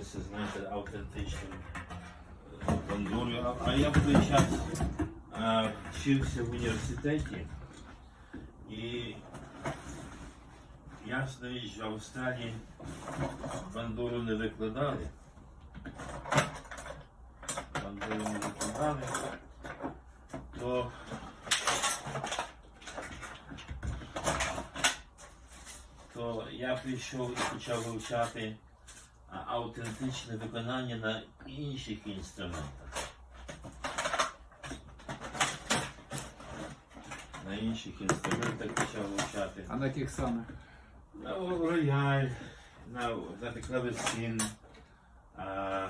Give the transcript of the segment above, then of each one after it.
цікавився, знаєте, автентичним е, бандурою. А, я в той час вчився в університеті і ясна річ, в Австралії бандуру не викладали. Бандуру не викладали, то то я прийшов і почав вивчати а, автентичне виконання на інших інструментах. На інших інструментах почав вивчати. А на яких саме? На рояль, на знаєте, клавесин. А,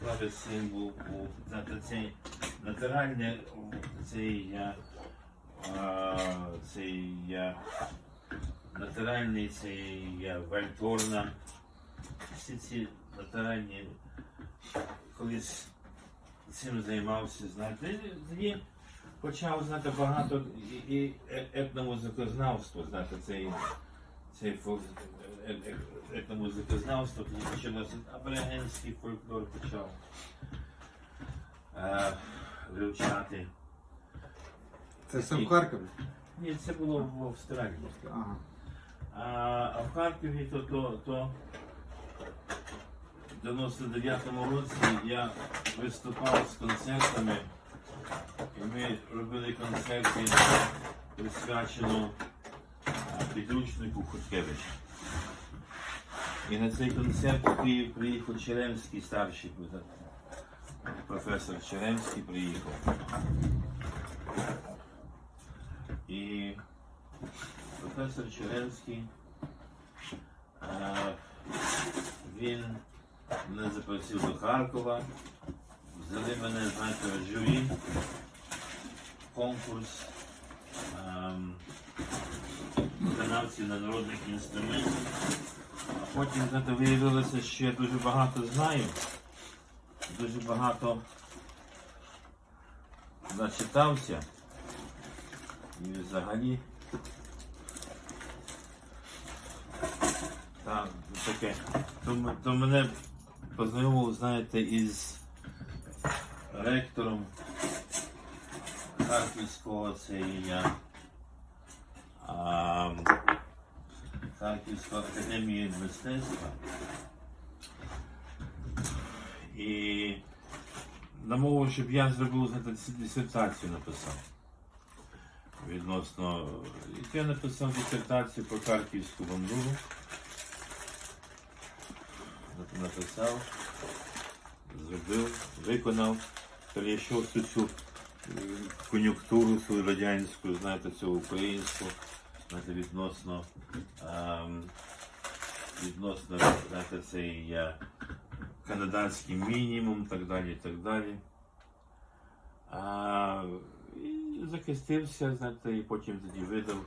клавесин був, був знаєте, цей натуральний, цей я, а, цей я, натуральний цей я, вальторна. Всі ці натуральні, колись цим займався, знаєте, тоді почав знати багато і, і е- етномузикознавство, знаєте, цей, цей е- е- етномузикознавство, тоді почалося аборигенський фольклор почав е, вивчати. Це все в Харкові? Ні, це було в Австралії. Ага. А, в Харкові то, то, то в 99-му році я виступав з концертами, і ми робили концерти, присвячено підручнику Хуткевича. І на цей концерт приїхав Черемський старший професор Черемський приїхав. І професор Черемський, е, він мене запросив до Харкова, взяли мене, знаєте, журі, конкурс ем, виконавців на народних інструментів. А потім, знаєте, виявилося, що я дуже багато знаю, дуже багато начитався. І взагалі так, таке. То, то мене познайомив, знаєте, із ректором Харківського це я. А, Харківської академії мистецтва. І намовив, щоб я зробив знаєте, дисертацію написав відносно. І я написав дисертацію про Харківську бандуру. Нап- Написав, зробив, виконав, перейшов всю цю кон'юнктуру свою радянську, знаєте, цю українську, знаєте, відносно, ем, відносно, знаєте, цей е, канадський мінімум, так далі, так далі. А, і захистився, знаєте, і потім тоді видав,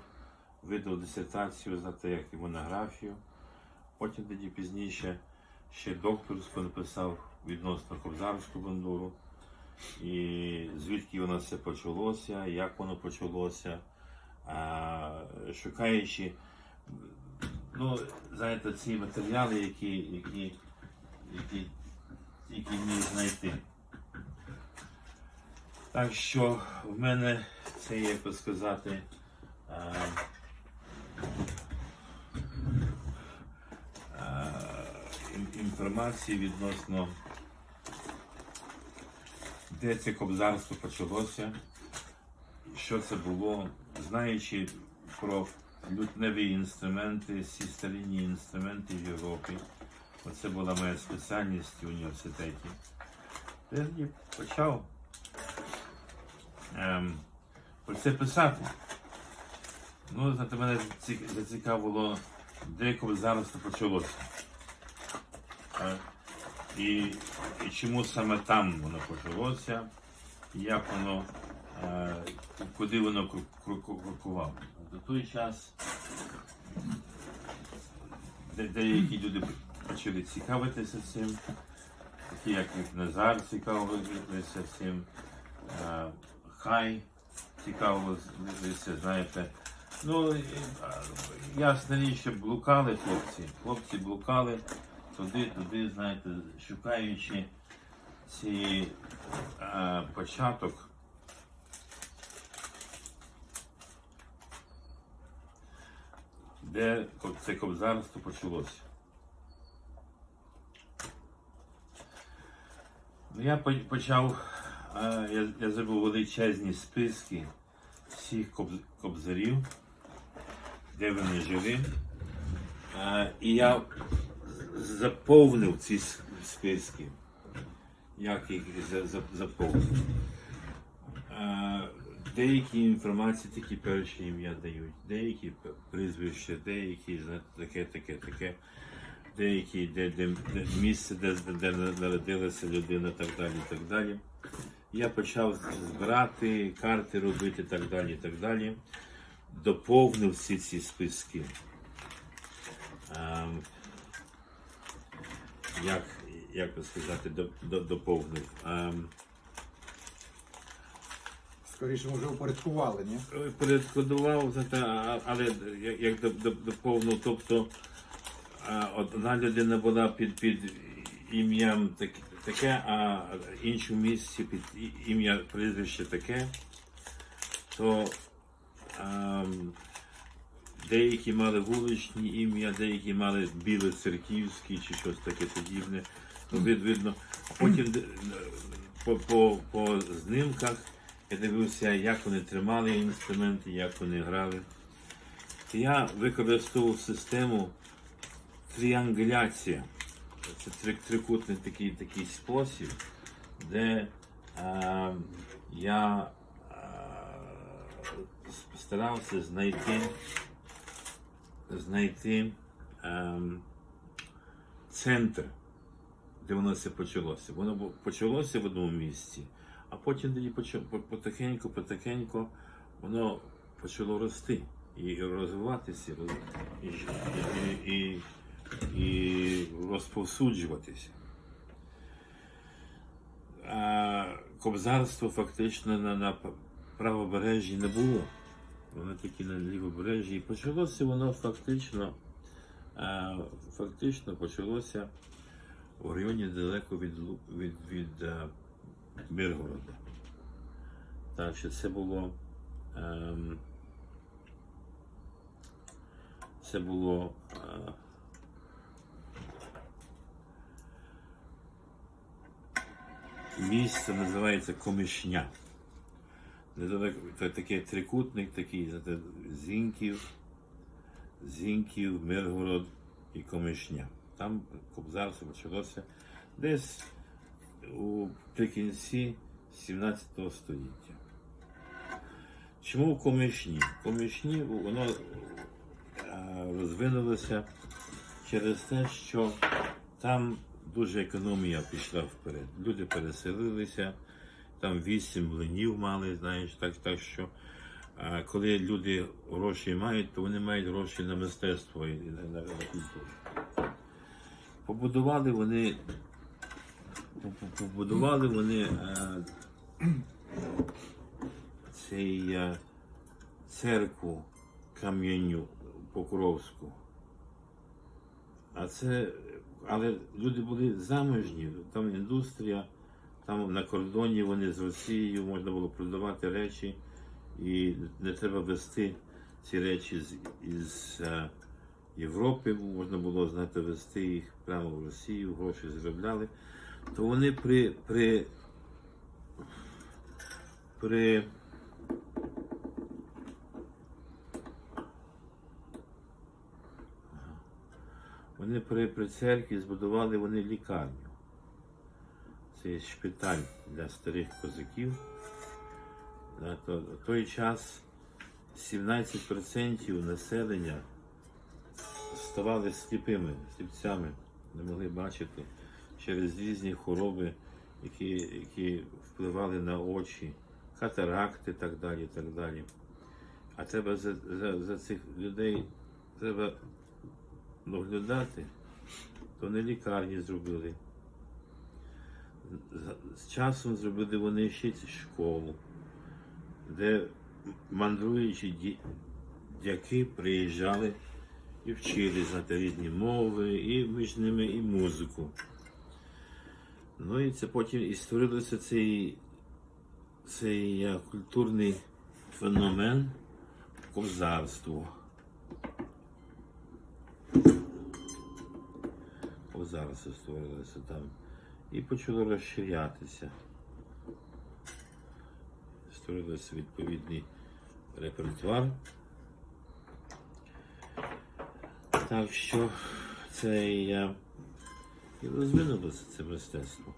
видав дисертацію, знаєте, як і монографію. Потім тоді пізніше ще докторську написав відносно Кобзарську бандуру. І звідки воно все почалося, як воно почалося, шукаючи, ну, знаєте, ці матеріали, які, які, які, які міг знайти. Так що в мене це, як би сказати, е, е, ін- інформації відносно, де це кобзарство почалося, що це було, знаючи про лютневі інструменти, всі старинні інструменти в Європі. Оце була моя спеціальність в університеті. Я почав ем, про це писати. Ну, знаєте, мене зацікавило, де це почалося. І, і чому саме там воно почалося, як воно, е, куди воно крокувало. До той час де, деякі люди почали цікавитися цим, такі як Назар цікавилися цим, е, Хай цікавилися, знаєте. Ну, ясна річ, що блукали хлопці. Хлопці блукали, туди, туди, знаєте, шукаючи ці е, початок. Де це кобзарство почалося? Ну, я почав, е, я, я зробив величезні списки всіх кобзарів, де вони жили. Е, і я заповнив ці списки. Як їх за- за- заповнив? Е, Деякі інформації такі перші ім'я дають, деякі прізвища, деякі таке, таке, таке, деякі де, де, де місце, де, де народилася людина, так далі, так далі. Я почав збирати карти робити, так далі, так далі. Доповнив всі ці списки. Як, як би сказати, до, до, доповнив. Ем, Скоріше, може, упорядкували, ні? а- але як- як до- до- доповнив, тобто одна людина була під, під ім'ям таке, а іншому місці під ім'я прізвище таке, то ем, деякі мали вуличні ім'я, деякі мали білоцерківські чи щось таке подібне. Ну, вид- видно. Потім по, по, по знімках я дивився, як вони тримали інструменти, як вони грали. Я використовував систему тріангуляція. Це три- трикутний такий, такий спосіб, де е, я е, старався знайти, знайти ем, центр, де воно все почалося. Воно почалося в одному місці, а потім тоді потихеньку, потихеньку воно почало рости і розвиватися, роз- і, і, і, і розповсюджуватися. Кобзарство фактично на, на правобережжі не було. Воно тільки на лівобережжі. І почалося воно фактично, а, фактично почалося у районі далеко від, від, від а, Миргорода. Так що це було. Ем, це було. А, місце називається Комишня. Недалеко, це такий трикутник, такий знаєте, Зіньків, Зіньків, Миргород і Комишня. Там кобзарство почалося десь у прикінці 17 століття. Чому в Комишні? В Комишні воно е, розвинулося через те, що там дуже економія пішла вперед. Люди переселилися, там вісім млинів мали, знаєш, так, так що е, коли люди гроші мають, то вони мають гроші на мистецтво і на, культуру. Побудували вони, по- по- побудували вони е, цей е, церкву кам'яню Покровську. А це, але люди були заможні, там індустрія, там на кордоні вони з Росією можна було продавати речі, і не треба вести ці речі з із е, Європи, можна було знаєте, вести їх прямо в Росію, гроші заробляли. То вони при, при, при Вони при, при церкві збудували вони лікарню. Це є шпиталь для старих козаків. То- в той час 17% населення ставали сліпими, сліпцями, не могли бачити через різні хвороби, які, які впливали на очі, катаракти і так далі. так далі. А треба за, за, за цих людей треба доглядати, то не лікарні зробили. З- часом зробили вони ще ці школу, де мандруючі дяки приїжджали і вчили знати різні мови, і між ними і музику. Ну і це потім і створилося цей, цей е, культурний феномен козарство. Козарство створилося там. І почало розширятися. Створилося відповідний репертуар. Так що це я і розвинулося це мистецтво.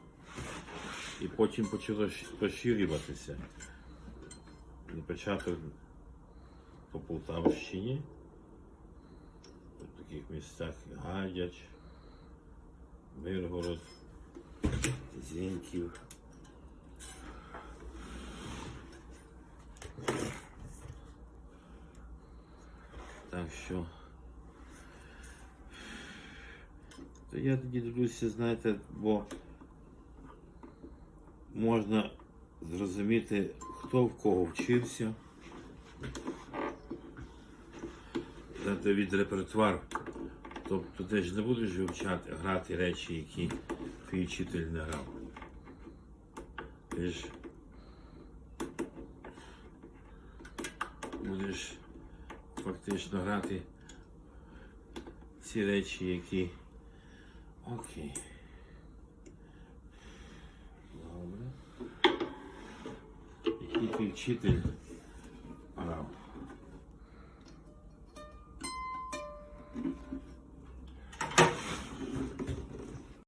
І потім почало поширюватися. На початок по Полтавщині, в таких місцях як Гадяч, Миргород, Зіньків. Так що. То я тоді дивлюся, знаєте, бо можна зрозуміти, хто в кого вчився. Знаєте, від репертуару. Тобто ти ж не будеш вивчати, грати речі, які твій вчитель не грав. Ти ж будеш фактично грати ці речі, які. Окей. Добре. Який твій вчитель